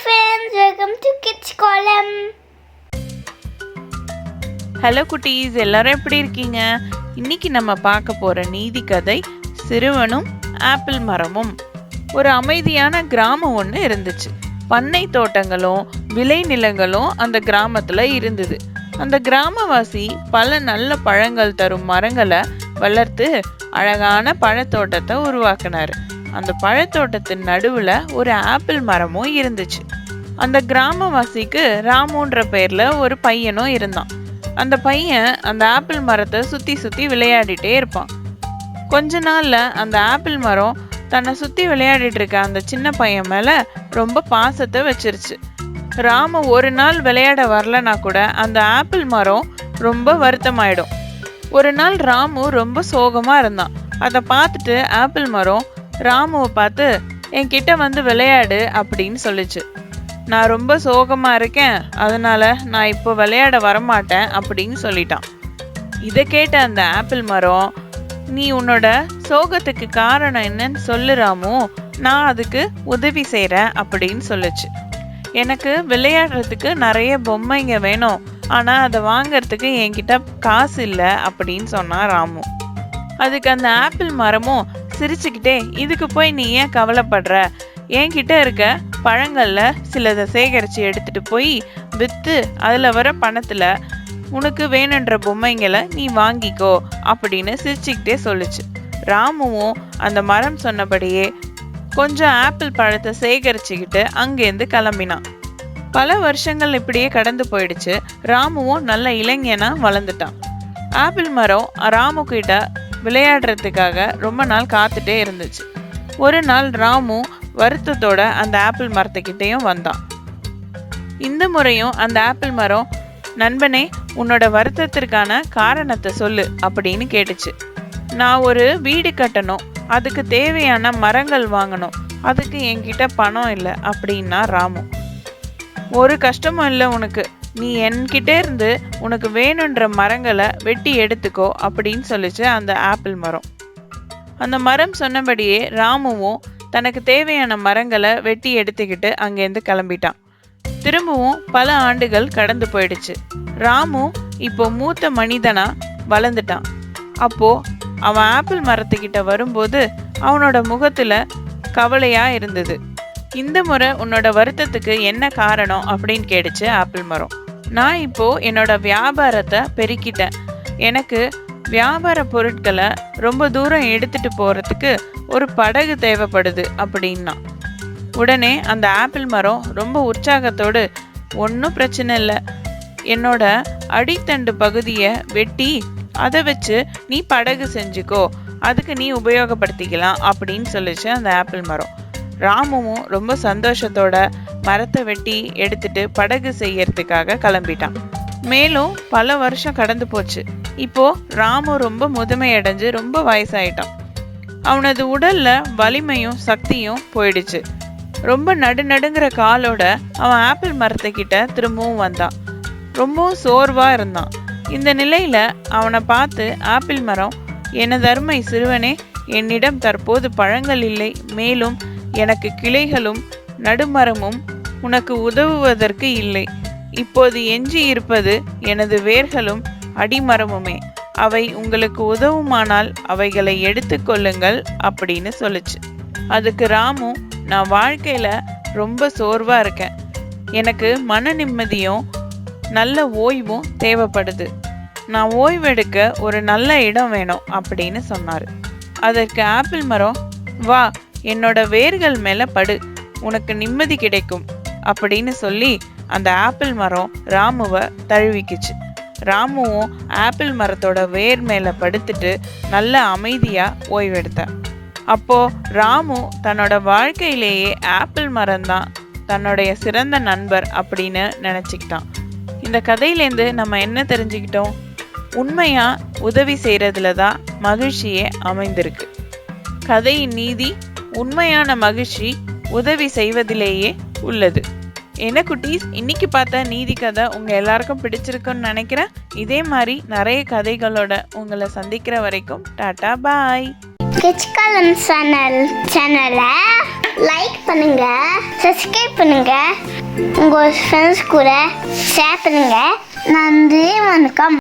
Friends welcome to kids காலம் hello குட்டீஸ். எல்லாரும் எப்படி இருக்கீங்க? இன்னைக்கு நம்ம பார்க்க போற நீதி கதை சிறுவனும் ஆப்பிள் மரமும். ஒரு அமைதியான கிராமம் ஒன்று இருந்துச்சு. பண்ணை தோட்டங்களும் விளைநிலங்களும் அந்த கிராமத்தில் இருந்தது. அந்த கிராமவாசி பல நல்ல பழங்கள் தரும் மரங்களை வளர்த்து அழகான பழத்தோட்டத்தை உருவாக்கினார். அந்த பழத்தோட்டத்தின் நடுவில் ஒரு ஆப்பிள் மரமும் இருந்துச்சு. அந்த கிராமவாசிக்கு ராமுன்ற பேரில் ஒரு பையனும் இருந்தான். அந்த பையன் அந்த ஆப்பிள் மரத்தை சுற்றி சுற்றி விளையாடிட்டே இருப்பான். கொஞ்ச நாளில் அந்த ஆப்பிள் மரம் தன்னை சுற்றி விளையாடிட்டு இருக்க அந்த சின்ன பையன் மேலே ரொம்ப பாசத்தை வச்சிருச்சு. ராமு ஒரு நாள் விளையாட வரலனா கூட அந்த ஆப்பிள் மரம் ரொம்ப வருத்தமாயிடும். ஒரு நாள் ராமு ரொம்ப சோகமாக இருந்தான். அதை பார்த்துட்டு ஆப்பிள் மரம் ராமுவை பார்த்து என்கிட்ட வந்து விளையாடு அப்படின்னு சொல்லுச்சு. நான் ரொம்ப சோகமாக இருக்கேன். அதனால் நான் இப்போ விளையாட வரமாட்டேன் அப்படின்னு சொல்லிட்டான். இதை கேட்ட அந்த ஆப்பிள் மரம் நீ உன்னோட சோகத்துக்கு காரணம் என்னன்னு சொல்லு ராமு. நான் அதுக்கு உதவி செய்கிறேன் அப்படின்னு சொல்லுச்சு. எனக்கு விளையாடுறதுக்கு நிறைய பொம்மைங்க வேணும். ஆனால் அதை வாங்குறதுக்கு என்கிட்ட காசு இல்லை அப்படின்னு சொன்னான் ராமு. அதுக்கு அந்த ஆப்பிள் மரமும் சிரிச்சுக்கிட்டே இதுக்கு போய் நீ ஏன் கவலைப்படுற? என்கிட்ட இருக்க பழங்களில் சிலதை சேகரித்து எடுத்துட்டு போய் விற்று அதில் வர பணத்தில் உனக்கு வேணுன்ற பொம்மைங்களை நீ வாங்கிக்கோ அப்படின்னு சிரிச்சுக்கிட்டே சொல்லுச்சு. ராமுவும் அந்த மரம் சொன்னபடியே கொஞ்சம் ஆப்பிள் பழத்தை சேகரிச்சுக்கிட்டு அங்கேருந்து கிளம்பினான். பல வருஷங்கள் இப்படியே கடந்து போயிடுச்சு. ராமுவும் நல்ல இளைஞனாக வளர்ந்துட்டான். ஆப்பிள் மரம் ராமு கிட்ட விளையாடுறதுக்காக ரொம்ப நாள் காத்துட்டே இருந்துச்சு. ஒரு நாள் ராமு வருத்தத்தோட அந்த ஆப்பிள் மரத்துக்கிட்டேயும் வந்தான். இந்த முறையும் அந்த ஆப்பிள் மரம் நண்பனே உன்னோட வருத்தத்திற்கான காரணத்தை சொல்லு அப்படின்னு கேட்டுச்சு. நான் ஒரு வீடு கட்டணும் அதுக்கு தேவையான மரங்கள் வாங்கணும் அதுக்கு என்கிட்ட பணம் இல்லை அப்படின்னா ராமு. ஒரு கஷ்டமும் இல்லை உனக்கு நீ என்கிட்ட இருந்து உனக்கு வேணுன்ற மரங்களை வெட்டி எடுத்துக்கோ அப்படின்னு சொல்லிச்சு அந்த ஆப்பிள் மரம். அந்த மரம் சொன்னபடியே ராமுவும் தனக்கு தேவையான மரங்களை வெட்டி எடுத்துக்கிட்டு அங்கேருந்து கிளம்பிட்டான். திரும்பவும் பல ஆண்டுகள் கடந்து போயிடுச்சு. ராமு இப்போ மூத்த மனிதனா வளர்ந்துட்டான். அப்போ அவன் ஆப்பிள் மரத்துக்கிட்ட வரும்போது அவனோட முகத்துல கவலையா இருந்தது. இந்த முறை உன்னோட வருத்தத்துக்கு என்ன காரணம் அப்படின்னு கேட்டுச்சு ஆப்பிள் மரம். நான் இப்போ என்னோட வியாபாரத்தை பெருக்கிட்டேன். எனக்கு வியாபார பொருட்களை ரொம்ப தூரம் எடுத்துட்டு போகிறதுக்கு ஒரு படகு தேவைப்படுது அப்படின்னா. உடனே அந்த ஆப்பிள் மரம் ரொம்ப உற்சாகத்தோடு ஒன்றும் பிரச்சனை இல்லை. என்னோட அடித்தண்டு பகுதியை வெட்டி அதை வச்சு நீ படகு செஞ்சுக்கோ. அதுக்கு நீ உபயோகப்படுத்திக்கலாம். அப்படின்னு சொல்லிச்சு அந்த ஆப்பிள் மரம். ராமுவும் ரொம்ப சந்தோஷத்தோட மரத்தை வெட்டி எடுத்துட்டு படகு செய்யறதுக்காக கிளம்பிட்டான். மேலும் பல வருஷம் கடந்து போச்சு. இப்போ ராமு ரொம்ப முதுமை அடைஞ்சு ரொம்ப வயசாயிட்டான். அவனது உடல்ல வலிமையும் சக்தியும் போயிடுச்சு. ரொம்ப நடுநடுங்கிற காலோட அவன் ஆப்பிள் மரத்துக்கிட்ட திரும்பவும் வந்தான். ரொம்பவும் சோர்வா இருந்தான். இந்த நிலையில அவனை பார்த்து ஆப்பிள் மரம் என தர்மை சிறுவனே என்னிடம் தற்போது பழங்கள் இல்லை மேலும் எனக்கு கிளைகளும் நடுமரமும் உனக்கு உதவுவதற்கு இல்லை. இப்போது எஞ்சி இருப்பது எனது வேர்களும் அடிமரமுமே. அவை உங்களுக்கு உதவுமானால் அவைகளை எடுத்துக்கொள்ளுங்கள் அப்படின்னு சொல்லுச்சு. அதுக்கு ராமு நான் வாழ்க்கையில் ரொம்ப சோர்வாக இருக்கேன். எனக்கு மன நிம்மதியும் நல்ல ஓய்வும் தேவைப்படுது. நான் ஓய்வெடுக்க ஒரு நல்ல இடம் வேணும் அப்படின்னு சொன்னார். அதற்கு ஆப்பிள் மரம் வா என்னோட வேர்கள் மேல படு உனக்கு நிம்மதி கிடைக்கும் அப்படின்னு சொல்லி அந்த ஆப்பிள் மரம் ராமுவை தழுவிக்குச்சு. ராமுவும் ஆப்பிள் மரத்தோட வேர் மேல படுத்துட்டு நல்ல அமைதியா ஓய்வெடுத்தார் அப்போ ராமு தன்னோட வாழ்க்கையிலேயே ஆப்பிள் மரம் தான் தன்னுடைய சிறந்த நண்பர் அப்படின்னு நினச்சிக்கிட்டான். இந்த கதையிலேருந்து நம்ம என்ன தெரிஞ்சுக்கிட்டோம்? உண்மையாக உதவி செய்கிறதுல தான் மகிழ்ச்சியே அமைந்திருக்கு. கதையின் நீதி உண்மையான மகிழ்ச்சி உதவி செய்வதிலேயே உள்ளது. என்ன குட்டீஸ்? இன்னைக்கு பார்த்த நீதி கதை உங்கள் எல்லாருக்கும் பிடிச்சிருக்குன்னு நினைக்கிறேன். இதே மாதிரி நிறைய கதைகளோட உங்களை சந்திக்கிற வரைக்கும் டாடா பாய். கிட்ஸ் சேனல் சேனலை லைக் பண்ணுங்க சப்ஸ்கிரைப் பண்ணுங்க. உங்கள் ஃப்ரெண்ட்ஸ் கூட ஷேர் பண்ணுங்க. நன்றி வணக்கம்.